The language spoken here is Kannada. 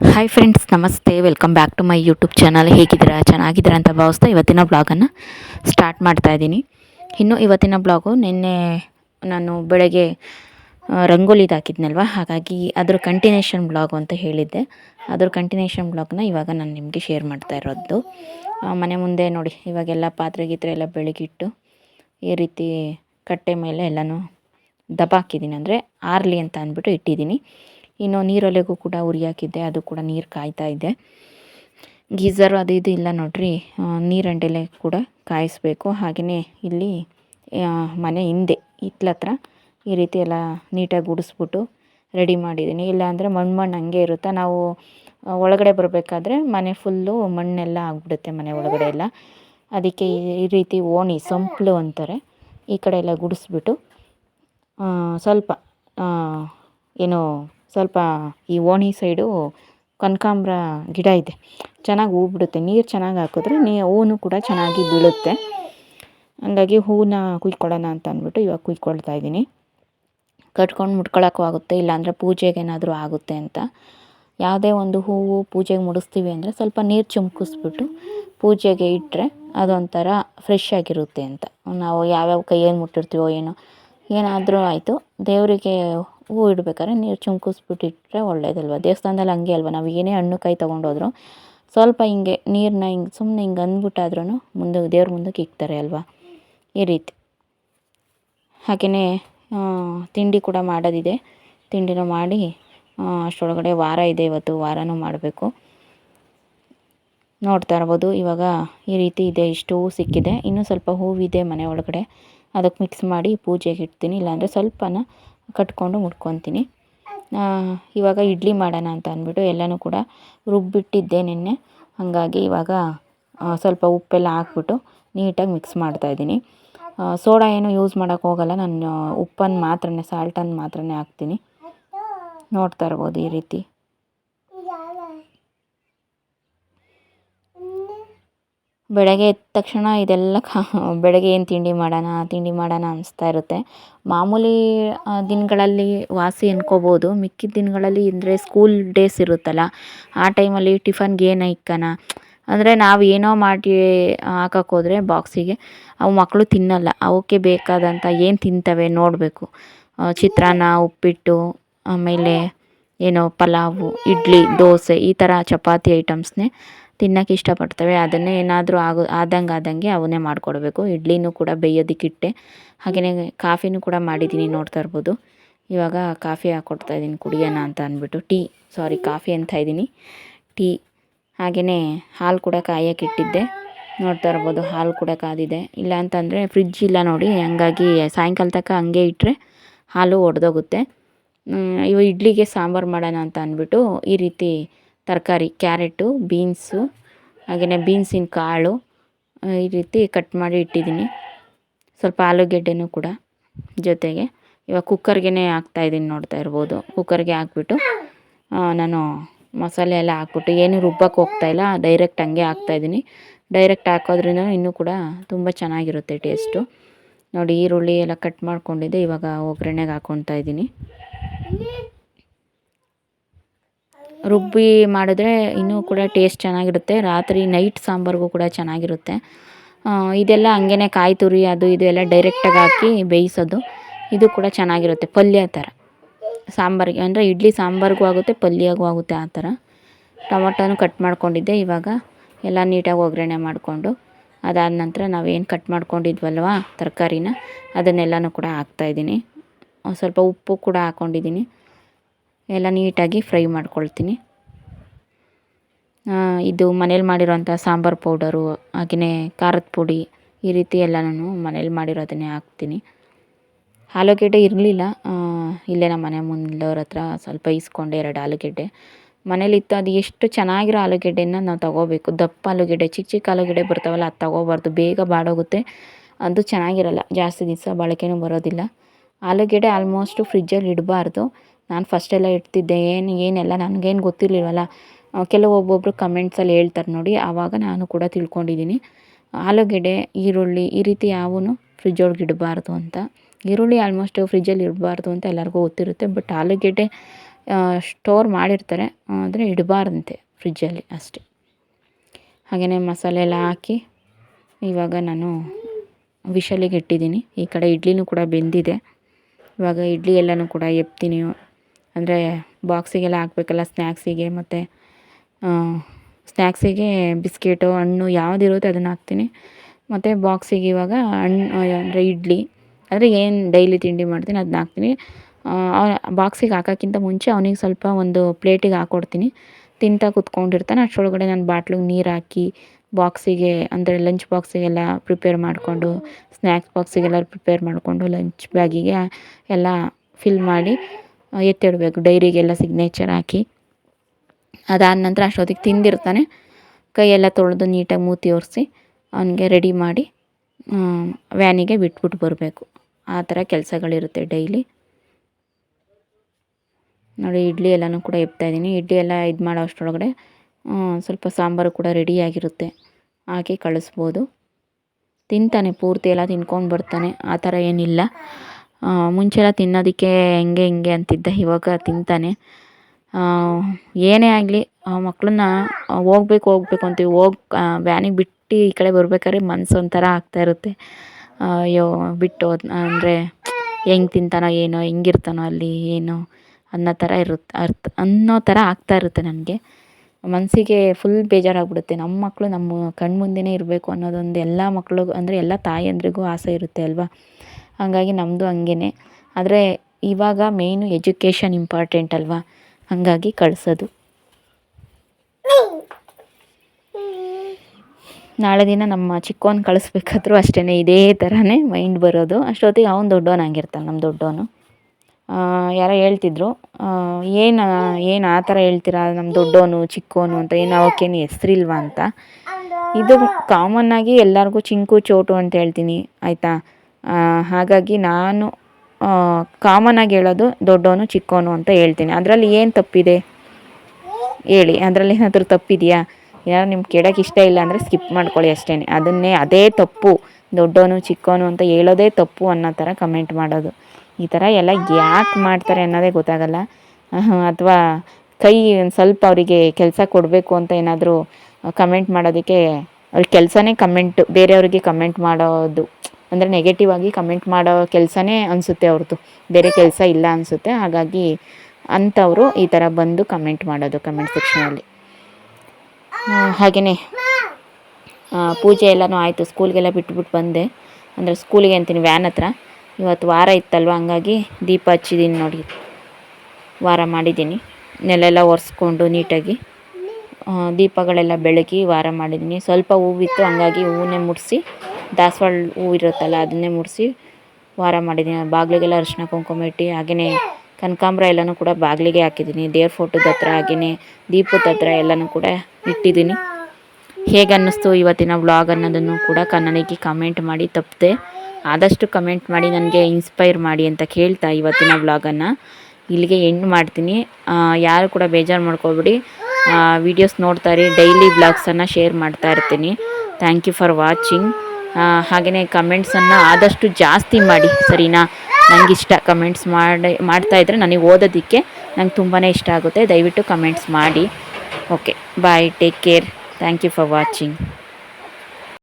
ಹಾಯ್ ಫ್ರೆಂಡ್ಸ್ ನಮಸ್ತೆ. Welcome back to my YouTube channel ಹೇಗಿದ್ದೀರಾ? ಚೆನ್ನಾಗಿದ್ದೀರಾ ಅಂತ ಭಾವಿಸ್ತಾ ಇವತ್ತಿನ ಬ್ಲಾಗನ್ನು ಸ್ಟಾರ್ಟ್ ಮಾಡ್ತಾ ಇದ್ದೀನಿ. ಇನ್ನು ಇವತ್ತಿನ ಬ್ಲಾಗು ನಿನ್ನೆ ನಾನು ಬೆಳಗ್ಗೆ ರಂಗೋಲಿ ರಂಗೋಲಿದು ಹಾಕಿದ್ನಲ್ವ ಹಾಗಾಗಿ ಅದ್ರ ಕಂಟಿನ್ಯೂಷನ್ ಬ್ಲಾಗು ಅಂತ ಹೇಳಿದ್ದೆ. ಅದ್ರ ಕಂಟಿನ್ಯೂಷನ್ ಬ್ಲಾಗ್ನ ಇವಾಗ ನಾನು ನಿಮಗೆ ಶೇರ್ ಮಾಡ್ತಾ ಇರೋದು. ಮನೆ ಮುಂದೆ ನೋಡಿ, ಇವಾಗೆಲ್ಲ ಪಾತ್ರೆ ಗೀತ್ರೆ ಎಲ್ಲ ಬೆಳಗಿಟ್ಟು ಈ ರೀತಿ ಕಟ್ಟೆ ಮೇಲೆ ಎಲ್ಲನೂ ದಬ್ಬ ಹಾಕಿದ್ದೀನಿ ಅಂದರೆ ಆರ್ಲಿ ಅಂತ ಅಂದ್ಬಿಟ್ಟು ಇಟ್ಟಿದ್ದೀನಿ. ಇನ್ನು ನೀರೊಲೆಗೂ ಕೂಡ ಉರಿ ಹಾಕಿದ್ದೆ ಅದು ಕೂಡ ನೀರು ಕಾಯ್ತಾ ಇದೆ. ಗೀಝರು ಅದು ಇದು ಇಲ್ಲ ನೋಡ್ರಿ ನೀರಂಡೆಲೆ ಕೂಡ ಕಾಯಿಸ್ಬೇಕು. ಹಾಗೆಯೇ ಇಲ್ಲಿ ಮನೆ ಹಿಂದೆ ಹಿತ್ಲತ್ರ ಈ ರೀತಿ ಎಲ್ಲ ನೀಟಾಗಿ ಗುಡಿಸ್ಬಿಟ್ಟು ರೆಡಿ ಮಾಡಿದ್ದೀನಿ. ಇಲ್ಲಾಂದರೆ ಮಣ್ಣು ಮಣ್ಣು ಹಂಗೆ ಇರುತ್ತಾ, ನಾವು ಒಳಗಡೆ ಬರಬೇಕಾದ್ರೆ ಮನೆ ಫುಲ್ಲು ಮಣ್ಣೆಲ್ಲ ಆಗಿಬಿಡುತ್ತೆ ಮನೆ ಒಳಗಡೆ ಎಲ್ಲ. ಅದಕ್ಕೆ ಈ- ರೀತಿ ಓಣಿ, ಸಂಪ್ಲು ಅಂತಾರೆ, ಈ ಕಡೆ ಎಲ್ಲ ಗುಡಿಸ್ಬಿಟ್ಟು ಸ್ವಲ್ಪ ಏನು ಸ್ವಲ್ಪ ಈ ಓಣಿ ಸೈಡು ಕನಕಾಂಬ್ರ ಗಿಡ ಇದೆ. ಚೆನ್ನಾಗಿ ಹೂ ಬಿಡುತ್ತೆ ನೀರು ಚೆನ್ನಾಗಿ ಹಾಕಿದ್ರೆ ನೀ ಹೂವು ಕೂಡ ಚೆನ್ನಾಗಿ ಬೀಳುತ್ತೆ. ಹಂಗಾಗಿ ಹೂವನ್ನ ಕುಯ್ಕೊಳ್ಳೋಣ ಅಂತ ಅಂದ್ಬಿಟ್ಟು ಇವಾಗ ಕುಯ್ಕೊಳ್ತಾ ಇದ್ದೀನಿ. ಕಟ್ಕೊಂಡು ಮುಟ್ಕೊಳಕ್ಕೂ ಆಗುತ್ತೆ, ಇಲ್ಲಾಂದರೆ ಪೂಜೆಗೆ ಏನಾದರೂ ಆಗುತ್ತೆ ಅಂತ. ಯಾವುದೇ ಒಂದು ಹೂವು ಪೂಜೆಗೆ ಮುಡಿಸ್ತೀವಿ ಅಂದರೆ ಸ್ವಲ್ಪ ನೀರು ಚಿಮ್ಕಿಸ್ಬಿಟ್ಟು ಪೂಜೆಗೆ ಇಟ್ಟರೆ ಅದೊಂಥರ ಫ್ರೆಶ್ ಆಗಿರುತ್ತೆ ಅಂತ. ನಾವು ಯಾವ್ಯಾವ ಕೈಯಲ್ಲಿ ಮುಟ್ಟಿರ್ತೀವೋ ಏನೋ. ಏನಾದರೂ ಆಯಿತು. ದೇವರಿಗೆ ಹೂ ಇಡ್ಬೇಕಾದ್ರೆ ನೀರು ಚಿಮ್ಕಿಸ್ಬಿಟ್ಟು ಒಳ್ಳೇದಲ್ವಾ? ದೇವಸ್ಥಾನದಲ್ಲಿ ಹಂಗೆ ಅಲ್ವ? ನಾವು ಏನೇ ಹಣ್ಣು ಕಾಯಿ ತೊಗೊಂಡೋದ್ರು ಸ್ವಲ್ಪ ಹಿಂಗೆ ನೀರನ್ನ ಹಿಂಗೆ ಸುಮ್ಮನೆ ಹಿಂಗೆ ಅಂದ್ಬಿಟ್ಟಾದ್ರೂ ಮುಂದೆ ದೇವ್ರ ಮುಂದಕ್ಕೆ ಇಕ್ತಾರೆ ಅಲ್ವಾ? ಈ ರೀತಿ. ಹಾಗೆಯೇ ತಿಂಡಿ ಕೂಡ ಮಾಡೋದಿದೆ. ತಿಂಡಿನೂ ಮಾಡಿ ಅಷ್ಟರೊಳಗಡೆ ವಾರ ಇದೆ ಇವತ್ತು, ವಾರನೂ ಮಾಡಬೇಕು. ನೋಡ್ತಾ ಇರ್ಬೋದು, ಇವಾಗ ಈ ರೀತಿ ಇದೆ, ಇಷ್ಟು ಹೂ ಸಿಕ್ಕಿದೆ. ಇನ್ನೂ ಸ್ವಲ್ಪ ಹೂವಿದೆ ಮನೆ ಒಳಗಡೆ. ಅದಕ್ಕೆ ಮಿಕ್ಸ್ ಮಾಡಿ ಪೂಜೆಗೆ ಇಡ್ತೀನಿ. ಇಲ್ಲಾಂದರೆ ಸ್ವಲ್ಪನ ಕಟ್ಕೊಂಡು ಮುಡ್ಕೊತೀನಿ ಆ, ಇವಾಗ ಇಡ್ಲಿ ಮಾಡೋಣ ಅಂತ ಅಂದ್ಬಿಟ್ಟು ಎಲ್ಲನೂ ಕೂಡ ರುಬ್ಬಿಟ್ಟಿದ್ದೆ ನಿನ್ನೆ. ಹಾಗಾಗಿ ಇವಾಗ ಸ್ವಲ್ಪ ಉಪ್ಪೆಲ್ಲ ಹಾಕ್ಬಿಟ್ಟು ನೀಟಾಗಿ ಮಿಕ್ಸ್ ಮಾಡ್ತಾಯಿದ್ದೀನಿ ಸೋಡಾ ಏನು ಯೂಸ್ ಮಾಡೋಕ್ಕೆ ಹೋಗಲ್ಲ. ನಾನು ಉಪ್ಪನ್ನು ಮಾತ್ರನೇ ಸಾಲ್ಟನ್ನು ಮಾತ್ರನೇ ಹಾಕ್ತೀನಿ. ನೋಡ್ತಾ ಇರ್ಬೋದು ಈ ರೀತಿ. ಬೆಳಗ್ಗೆ ಎದ್ದ ತಕ್ಷಣ ಇದೆಲ್ಲ ಖಾ, ಬೆಳಗ್ಗೆ ಏನು ತಿಂಡಿ ಮಾಡೋಣ ತಿಂಡಿ ಮಾಡೋಣ ಅನಿಸ್ತಾ ಇರುತ್ತೆ. ಮಾಮೂಲಿ ದಿನಗಳಲ್ಲಿ ವಾಸಿ ಅಂದ್ಕೋಬೋದು ಮಿಕ್ಕಿದ ದಿನಗಳಲ್ಲಿ ಅಂದರೆ ಸ್ಕೂಲ್ ಡೇಸ್ ಇರುತ್ತಲ್ಲ, ಆ ಟೈಮಲ್ಲಿ ಟಿಫನ್ಗೆ ಏನು ಇಕ್ಕೋಣ ಅಂದರೆ ನಾವು ಏನೋ ಮಾಡಿ ಹಾಕಕ್ಕೆ ಹೋದರೆ ಬಾಕ್ಸಿಗೆ ಅವು ಮಕ್ಕಳು ತಿನ್ನಲ್ಲ. ಅವಕ್ಕೆ ಬೇಕಾದಂಥ ಏನು ತಿಂತವೆ ನೋಡಬೇಕು. ಚಿತ್ರಾನ್ನ, ಉಪ್ಪಿಟ್ಟು, ಆಮೇಲೆ ಏನೋ ಪಲಾವು, ಇಡ್ಲಿ, ದೋಸೆ ಈ ಥರ ಚಪಾತಿ ಐಟಮ್ಸ್ನೇ ತಿನ್ನೋಕೆ ಇಷ್ಟಪಡ್ತವೆ. ಅದನ್ನೇ ಏನಾದರೂ ಆಗೋ ಆದಂಗೆ ಆದಂಗೆ ಅವನ್ನೇ ಮಾಡಿಕೊಡ್ಬೇಕು. ಇಡ್ಲಿನೂ ಕೂಡ ಬೇಯೋದಕ್ಕಿಟ್ಟೆ ಹಾಗೆಯೇ ಕಾಫಿನೂ ಕೂಡ ಮಾಡಿದ್ದೀನಿ ನೋಡ್ತಾ ಇರ್ಬೋದು. ಇವಾಗ ಕಾಫಿ ಹಾಕ್ಕೊಡ್ತಾ ಇದ್ದೀನಿ ಕುಡಿಯೋಣ ಅಂತ ಅಂದ್ಬಿಟ್ಟು. ಟೀ, ಸಾರಿ, ಕಾಫಿ ಅಂತ ಇದ್ದೀನಿ. ಟೀ ಹಾಗೆಯೇ ಹಾಲು ಕೂಡ ಕಾಯಕ್ಕೆ ಇಟ್ಟಿದ್ದೆ. ನೋಡ್ತಾ ಇರ್ಬೋದು, ಹಾಲು ಕೂಡ ಕಾದಿದೆ. ಇಲ್ಲ ಅಂತಂದರೆ ಫ್ರಿಜ್ ಇಲ್ಲ ನೋಡಿ, ಹಂಗಾಗಿ ಸಾಯಂಕಾಲ ತನಕ ಹಂಗೆ ಇಟ್ಟರೆ ಹಾಲು ಒಡೆದೋಗುತ್ತೆ. ಇವು ಇಡ್ಲಿಗೆ ಸಾಂಬಾರು ಮಾಡೋಣ ಅಂತ ಅಂದ್ಬಿಟ್ಟು ಈ ರೀತಿ ತರಕಾರಿ, ಕ್ಯಾರೆಟು, ಬೀನ್ಸು ಹಾಗೆಯೇ ಬೀನ್ಸಿನ ಕಾಳು ಈ ರೀತಿ ಕಟ್ ಮಾಡಿ ಇಟ್ಟಿದ್ದೀನಿ. ಸ್ವಲ್ಪ ಆಲೂಗೆಡ್ಡೆನೂ ಕೂಡ ಜೊತೆಗೆ. ಇವಾಗ ಕುಕ್ಕರ್ಗೆ ಹಾಕ್ತಾಯಿದ್ದೀನಿ ನೋಡ್ತಾ ಇರ್ಬೋದು. ಕುಕ್ಕರ್ಗೆ ಹಾಕ್ಬಿಟ್ಟು ನಾನು ಮಸಾಲೆ ಎಲ್ಲ ಹಾಕ್ಬಿಟ್ಟು, ಏನು ರುಬ್ಬಕ್ಕೆ ಹೋಗ್ತಾಯಿಲ್ಲ ಡೈರೆಕ್ಟ್ ಹಂಗೆ ಹಾಕ್ತಾಯಿದ್ದೀನಿ ಡೈರೆಕ್ಟ್ ಹಾಕೋದ್ರಿಂದ ಇನ್ನೂ ಕೂಡ ತುಂಬ ಚೆನ್ನಾಗಿರುತ್ತೆ ಟೇಸ್ಟು. ನೋಡಿ, ಈರುಳ್ಳಿ ಎಲ್ಲ ಕಟ್ ಮಾಡ್ಕೊಂಡಿದ್ದೆ, ಇವಾಗ ಒಗ್ಗರಣೆಗೆ ಹಾಕ್ಕೊತಾ ರುಬ್ಬಿ ಮಾಡಿದ್ರೆ ಇನ್ನೂ ಕೂಡ ಟೇಸ್ಟ್ ಚೆನ್ನಾಗಿರುತ್ತೆ. ರಾತ್ರಿ ನೈಟ್ ಸಾಂಬಾರಿಗೂ ಕೂಡ ಚೆನ್ನಾಗಿರುತ್ತೆ. ಇದೆಲ್ಲ ಹಂಗೇನೆ ಕಾಯಿ ತುರಿ ಅದು ಇದು ಎಲ್ಲ ಡೈರೆಕ್ಟಾಗಿ ಹಾಕಿ ಬೇಯಿಸೋದು. ಇದು ಕೂಡ ಚೆನ್ನಾಗಿರುತ್ತೆ. ಪಲ್ಯ ಥರ. ಸಾಂಬಾರಿಗೆ ಅಂದರೆ ಇಡ್ಲಿ ಸಾಂಬಾರಿಗೂ ಆಗುತ್ತೆ, ಪಲ್ಯಗೂ ಆಗುತ್ತೆ ಆ ಥರ. ಟೊಮೊಟೊನೂ ಕಟ್ ಮಾಡ್ಕೊಂಡಿದ್ದೆ. ಇವಾಗ ಎಲ್ಲ ನೀಟಾಗಿ ಒಗ್ಗರಣೆ ಮಾಡಿಕೊಂಡು, ಅದಾದ ನಂತರ ನಾವೇನು ಕಟ್ ಮಾಡ್ಕೊಂಡಿದ್ವಲ್ವ ತರಕಾರಿನ, ಅದನ್ನೆಲ್ಲನೂ ಕೂಡ ಹಾಕ್ತಾಯಿದ್ದೀನಿ ಸ್ವಲ್ಪ ಉಪ್ಪು ಕೂಡ ಹಾಕ್ಕೊಂಡಿದ್ದೀನಿ ಎಲ್ಲ ನೀಟಾಗಿ ಫ್ರೈ ಮಾಡ್ಕೊಳ್ತೀನಿ. ಇದು ಮನೇಲಿ ಮಾಡಿರೋಂಥ ಸಾಂಬಾರು ಪೌಡರು ಹಾಗೆಯೇ ಖಾರದ ಪುಡಿ, ಈ ರೀತಿ ಎಲ್ಲ ನಾನು ಮನೇಲಿ ಮಾಡಿರೋದನ್ನೇ ಹಾಕ್ತೀನಿ. ಆಲೂಗೆಡ್ಡೆ ಇರಲಿಲ್ಲ. ಇಲ್ಲೇ ನಮ್ಮ ಮನೆ ಮುಂದವ್ರ ಹತ್ರ ಸ್ವಲ್ಪ ಇಸ್ಕೊಂಡೆ ಎರಡು ಆಲೂಗೆಡ್ಡೆ. ಮನೇಲಿತ್ತು ಅದು ಎಷ್ಟು ಚೆನ್ನಾಗಿರೋ ಆಲೂಗೆಡ್ಡೆನ ನಾವು ತಗೋಬೇಕು. ದಪ್ಪ ಆಲೂಗೆಡ್ಡೆ, ಚಿಕ್ಕ ಚಿಕ್ಕ ಆಲೂಗೆಡ್ಡೆ ಬರ್ತಾವಲ್ಲ ಅದು ತಗೋಬಾರ್ದು. ಬೇಗ ಬಾಡೋಗುತ್ತೆ. ಅದು ಚೆನ್ನಾಗಿರಲ್ಲ. ಜಾಸ್ತಿ ದಿವಸ ಬಳಕೆನೂ ಬರೋದಿಲ್ಲ. ಆಲೂಗೆಡ್ಡೆ ಆಲ್ಮೋಸ್ಟು ಫ್ರಿಜ್ಜಲ್ಲಿ ಇಡಬಾರ್ದು. ನಾನು ಫಸ್ಟೆಲ್ಲ ಇಡ್ತಿದ್ದೆ, ಏನು, ಏನೆಲ್ಲ ನನಗೇನು ಗೊತ್ತಿರಲಿಲ್ಲವಲ್ಲ ಕೆಲವೊಬ್ಬೊಬ್ರು ಕೆಲವು ಒಬ್ಬೊಬ್ಬರು ಕಮೆಂಟ್ಸಲ್ಲಿ ಹೇಳ್ತಾರೆ ನೋಡಿ, ಆವಾಗ ನಾನು ಕೂಡ ತಿಳ್ಕೊಂಡಿದ್ದೀನಿ. ಆಲೂಗೆಡ್ಡೆ, ಈರುಳ್ಳಿ, ಈ ರೀತಿ ಯಾವೂ ಫ್ರಿಜ್ ಒಳಗೆ ಇಡಬಾರ್ದು ಅಂತ. ಈರುಳ್ಳಿ ಆಲ್ಮೋಸ್ಟ್ ಫ್ರಿಜ್ಜಲ್ಲಿ ಇಡಬಾರ್ದು ಅಂತ ಎಲ್ಲರಿಗೂ ಗೊತ್ತಿರುತ್ತೆ ಬಟ್ ಆಲೂಗೆಡ್ಡೆ ಸ್ಟೋರ್ ಮಾಡಿರ್ತಾರೆ ಅಂದರೆ ಇಡಬಾರ್ದಂತೆ ಫ್ರಿಜ್ಜಲ್ಲಿ ಅಷ್ಟೇ. ಹಾಗೆಯೇ ಮಸಾಲೆ ಎಲ್ಲ ಹಾಕಿ, ಇವಾಗ ನಾನು ವಿಶಲಿಗೆ ಇಟ್ಟಿದ್ದೀನಿ. ಈ ಕಡೆ ಇಡ್ಲಿನೂ ಕೂಡ ಬೆಂದಿದೆ. ಇವಾಗ ಇಡ್ಲಿ ಎಲ್ಲನೂ ಕೂಡ ಎತ್ತೀನಿ ಅಂದರೆ ಬಾಕ್ಸಿಗೆಲ್ಲ ಹಾಕ್ಬೇಕಲ್ಲ ಸ್ನ್ಯಾಕ್ಸಿಗೆ ಮತ್ತು ಸ್ನ್ಯಾಕ್ಸಿಗೆ ಬಿಸ್ಕೆಟು, ಹಣ್ಣು ಯಾವುದಿರುತ್ತೆ ಅದನ್ನು ಹಾಕ್ತೀನಿ. ಮತ್ತು ಬಾಕ್ಸಿಗೆ ಇವಾಗ ಹಣ್ಣು ಅಂದರೆ ಇಡ್ಲಿ ಅಂದರೆ ಏನು ಡೈಲಿ ತಿಂಡಿ ಮಾಡ್ತೀನಿ ಅದನ್ನ ಹಾಕ್ತೀನಿ. ಬಾಕ್ಸಿಗೆ ಹಾಕೋಕ್ಕಿಂತ ಮುಂಚೆ ಅವನಿಗೆ ಸ್ವಲ್ಪ ಒಂದು ಪ್ಲೇಟಿಗೆ ಹಾಕ್ಕೊಡ್ತೀನಿ ತಿಂತಾ ಕುತ್ಕೊಂಡಿರ್ತಾನೆ, ಅಷ್ಟರೊಳಗಡೆ ನಾನು ಬಾಟ್ಲಿಗೆ ನೀರು ಹಾಕಿ ಬಾಕ್ಸಿಗೆ, ಅಂದರೆ ಲಂಚ್ ಬಾಕ್ಸಿಗೆಲ್ಲ ಪ್ರಿಪೇರ್ ಮಾಡಿಕೊಂಡು ಸ್ನ್ಯಾಕ್ಸ್ ಬಾಕ್ಸಿಗೆಲ್ಲ ಪ್ರಿಪೇರ್ ಮಾಡಿಕೊಂಡು ಲಂಚ್ ಬ್ಯಾಗಿಗೆ ಎಲ್ಲ ಫಿಲ್ ಮಾಡಿ ಎತ್ತಿಡಬೇಕು, ಡೈರಿಗೆಲ್ಲ ಸಿಗ್ನೇಚರ್ ಹಾಕಿ. ಅದಾದ ನಂತರ ಅಷ್ಟೊತ್ತಿಗೆ ತಿಂದಿರ್ತಾನೆ. ಕೈಯೆಲ್ಲ ತೊಳೆದು ನೀಟಾಗಿ ಮೂತಿ ಒರೆಸಿ ಅವನಿಗೆ ರೆಡಿ ಮಾಡಿ ವ್ಯಾನಿಗೆ ಬಿಟ್ಬಿಟ್ಟು ಬರಬೇಕು. ಆ ಥರ ಕೆಲಸಗಳಿರುತ್ತೆ ಡೈಲಿ ನೋಡಿ, ಇಡ್ಲಿ ಎಲ್ಲನೂ ಕೂಡ ಇದ್ದೀನಿ. ಇಡ್ಲಿ ಎಲ್ಲ ಇದು ಮಾಡೋ ಅಷ್ಟರೊಳಗಡೆ ಸ್ವಲ್ಪ ಸಾಂಬಾರು ಕೂಡ ರೆಡಿಯಾಗಿರುತ್ತೆ ಹಾಕಿ ಕಳಿಸ್ಬೋದು. ತಿಂತಾನೆ, ಪೂರ್ತಿ ಎಲ್ಲ ತಿನ್ಕೊಂಡು ಬರ್ತಾನೆ. ಆ ಥರ ಏನಿಲ್ಲ. ಮುಂಚೆಲ್ಲ ತಿನ್ನೋದಕ್ಕೆ ಹೆಂಗೆ ಹಿಂಗೆ ಅಂತಿದ್ದ, ಇವಾಗ ತಿಂತಾನೆ. ಏನೇ ಆಗಲಿ ಮಕ್ಕಳನ್ನ ಹೋಗ್ಬೇಕು ಹೋಗ್ಬೇಕು ಅಂತೀವಿ. ಹೋಗಿ ವ್ಯಾನಿಗೆ ಬಿಟ್ಟು ಈ ಕಡೆ ಬರ್ಬೇಕಾದ್ರೆ ಮನಸ್ಸು ಒಂಥರ ಆಗ್ತಾ ಇರುತ್ತೆ. ಅಯ್ಯೋ, ಬಿಟ್ಟು ಅಂದರೆ ಹೆಂಗೆ ತಿಂತಾನೋ ಏನೋ, ಹೆಂಗಿರ್ತಾನೋ ಅಲ್ಲಿ ಏನೋ ಅನ್ನೋ ಥರ ಇರುತ್ತೆ ಅರ್ಥ, ಅನ್ನೋ ಥರ ಆಗ್ತಾ ಇರುತ್ತೆ ನನಗೆ. ಮನಸ್ಸಿಗೆ ಫುಲ್ ಬೇಜಾರಾಗ್ಬಿಡುತ್ತೆ. ನಮ್ಮ ಮಕ್ಕಳು ನಮ್ಮ ಕಣ್ಮುಂದೆ ಇರಬೇಕು ಅನ್ನೋದೊಂದು ಎಲ್ಲ ಮಕ್ಕಳಿಗೂ ಅಂದರೆ ಎಲ್ಲ ತಾಯಿಯಂದ್ರಿಗೂ ಆಸೆ ಇರುತ್ತೆ ಅಲ್ವಾ? ಹಾಗಾಗಿ ನಮ್ಮದು ಹಂಗೇ ಆದರೆ ಇವಾಗ ಮೇಯ್ನು ಎಜುಕೇಷನ್ ಇಂಪಾರ್ಟೆಂಟ್ ಅಲ್ವಾ? ಹಾಗಾಗಿ ಕಳಿಸೋದು. ನಾಳೆ ದಿನ ನಮ್ಮ ಚಿಕ್ಕವನ್ ಕಳಿಸ್ಬೇಕಾದ್ರೂ ಅಷ್ಟೇ ಇದೇ ಥರನೇ ಮೈಂಡ್ ಬರೋದು. ಅಷ್ಟೊತ್ತಿಗೆ ಅವ್ನು ದೊಡ್ಡವನಾಗಿರ್ತಾನೆ ನಮ್ಮ ದೊಡ್ಡವನು ಯಾರೋ ಹೇಳ್ತಿದ್ರು ಏನು ಏನು ಆ ಥರ ಹೇಳ್ತೀರಾ? ನಮ್ಮ ದೊಡ್ಡವನು ಚಿಕ್ಕವನು ಅಂತ ಏನು ಅವಕ್ಕೇನು ಹೆಸ್ರಿಲ್ವಾ ಅಂತ. ಇದು ಕಾಮನ್ನಾಗಿ ಎಲ್ಲರಿಗೂ ಚಿಂಕು, ಚೋಟು ಅಂತ ಹೇಳ್ತೀನಿ, ಆಯಿತಾ? ಹಾಗಾಗಿ ನಾನು ಕಾಮನ್ನಾಗಿ ಹೇಳೋದು ದೊಡ್ಡವನು ಚಿಕ್ಕವನು ಅಂತ ಹೇಳ್ತೀನಿ. ಅದರಲ್ಲಿ ಏನು ತಪ್ಪಿದೆ? ಹೇಳಿ, ಅದರಲ್ಲಿ ಏನಾದರೂ ತಪ್ಪಿದೆಯಾ? ಯಾರು ನಿಮ್ಗೆ ಕೇಳೋಕೆ ಇಷ್ಟ ಇಲ್ಲ ಅಂದರೆ ಸ್ಕಿಪ್ ಮಾಡ್ಕೊಳ್ಳಿ ಅಷ್ಟೇ ಅದನ್ನೇ, ಅದೇ ತಪ್ಪು. ದೊಡ್ಡವನು ಚಿಕ್ಕವನು ಅಂತ ಹೇಳೋದೇ ತಪ್ಪು ಅನ್ನೋ ಥರ ಕಮೆಂಟ್ ಮಾಡೋದು. ಈ ಥರ ಎಲ್ಲ ಯಾಕೆ ಮಾಡ್ತಾರೆ ಅನ್ನೋದೇ ಗೊತ್ತಾಗಲ್ಲ. ಅಥವಾ ಕೈ ಒಂದು ಸ್ವಲ್ಪ ಅವರಿಗೆ ಕೆಲಸ ಕೊಡಬೇಕು ಅಂತ ಏನಾದರೂ ಕಮೆಂಟ್ ಮಾಡೋದಕ್ಕೆ ಅವ್ರಿಗೆ ಕೆಲಸನೇ ಕಮೆಂಟ್ ಬೇರೆಯವ್ರಿಗೆ ಕಮೆಂಟ್ ಮಾಡೋದು. ಅಂದರೆ ನೆಗೆಟಿವ್ ಆಗಿ ಕಮೆಂಟ್ ಮಾಡೋ ಕೆಲಸನೇ ಅನಿಸುತ್ತೆ ಅವ್ರದ್ದು ಬೇರೆ ಕೆಲಸ ಇಲ್ಲ ಅನಿಸುತ್ತೆ. ಹಾಗಾಗಿ ಅಂಥವರು ಈ ಥರ ಬಂದು ಕಮೆಂಟ್ ಮಾಡೋದು ಕಮೆಂಟ್ ಸೆಕ್ಷನಲ್ಲಿ ಹಾಗೆಯೇ ಪೂಜೆ ಎಲ್ಲನೂ ಆಯಿತು. ಸ್ಕೂಲ್ಗೆಲ್ಲ ಬಿಟ್ಬಿಟ್ಟು ಬಂದೆ. ಅಂದರೆ ಸ್ಕೂಲಿಗೆ ಅಂತೀನಿ ವ್ಯಾನ್ ಹತ್ರ. ಇವತ್ತು ವಾರ ಇತ್ತಲ್ವ? ಹಂಗಾಗಿ ದೀಪ ಹಚ್ಚಿದ್ದೀನಿ ನೋಡಿ. ವಾರ ಮಾಡಿದ್ದೀನಿ ನೆಲೆಲ್ಲ ಒರೆಸ್ಕೊಂಡು ನೀಟಾಗಿ. ದೀಪಗಳೆಲ್ಲ ಬೆಳಗಿ ವಾರ ಮಾಡಿದ್ದೀನಿ ಸ್ವಲ್ಪ ಹೂವಿತ್ತು. ಹಂಗಾಗಿ ಹೂವನ್ನೇ ಮುಡಿಸಿ ದಾಸವಾಳ ಹೂ ಇರುತ್ತಲ್ಲ, ಅದನ್ನೇ ಮುಡಿಸಿ ವಾರ ಮಾಡಿದ್ದೀನಿ ಬಾಗಿಲಿಗೆಲ್ಲ ಅರಿಶಿನ ಕುಂಕುಮ ಇಟ್ಟು ಹಾಗೆಯೇ ಕನಕಾಂಬ್ರ ಎಲ್ಲನೂ ಕೂಡ ಬಾಗಿಲಿಗೆ ಹಾಕಿದ್ದೀನಿ ದೇವ್ರ ಫೋಟೋದ ಹತ್ರ ಹಾಗೆಯೇ ದೀಪದ ಹತ್ರ ಎಲ್ಲನೂ ಕೂಡ ಇಟ್ಟಿದ್ದೀನಿ ಹೇಗೆ ಅನ್ನಿಸ್ತು ಇವತ್ತಿನ ವ್ಲಾಗ್ ಅನ್ನೋದನ್ನು ಕೂಡ ನನಗೆ ಕಮೆಂಟ್ ಮಾಡಿ ತಪ್ಪದೆ ಆದಷ್ಟು ಕಮೆಂಟ್ ಮಾಡಿ, ನನಗೆ ಇನ್ಸ್ಪೈರ್ ಮಾಡಿ ಅಂತ ಕೇಳ್ತಾ ಇವತ್ತಿನ ವ್ಲಾಗನ್ನು ಇಲ್ಲಿಗೆ ಎಂಡ್ ಮಾಡ್ತೀನಿ. ಯಾರು ಕೂಡ ಬೇಜಾರು ಮಾಡ್ಕೊಬೇಡಿ ವೀಡಿಯೋಸ್ ನೋಡ್ತಾರೆ ಡೈಲಿ ವ್ಲಾಗ್ಸನ್ನು ಶೇರ್ ಮಾಡ್ತಾ ಇರ್ತೀನಿ. ಥ್ಯಾಂಕ್ ಯು ಫಾರ್ ವಾಚಿಂಗ್ ಹಾಗೆಯೇ ಕಮೆಂಟ್ಸನ್ನು ಆದಷ್ಟು ಜಾಸ್ತಿ ಮಾಡಿ, ಸರಿನಾ? ನನಗಿಷ್ಟ ಕಮೆಂಟ್ಸ್ ಮಾಡಿ ಮಾಡ್ತಾಯಿದ್ರೆ ನನಗೆ ಓದೋದಕ್ಕೆ ನಂಗೆ ತುಂಬಾ ಇಷ್ಟ ಆಗುತ್ತೆ. ದಯವಿಟ್ಟು ಕಮೆಂಟ್ಸ್ ಮಾಡಿ. Okay bye take care thank you for watching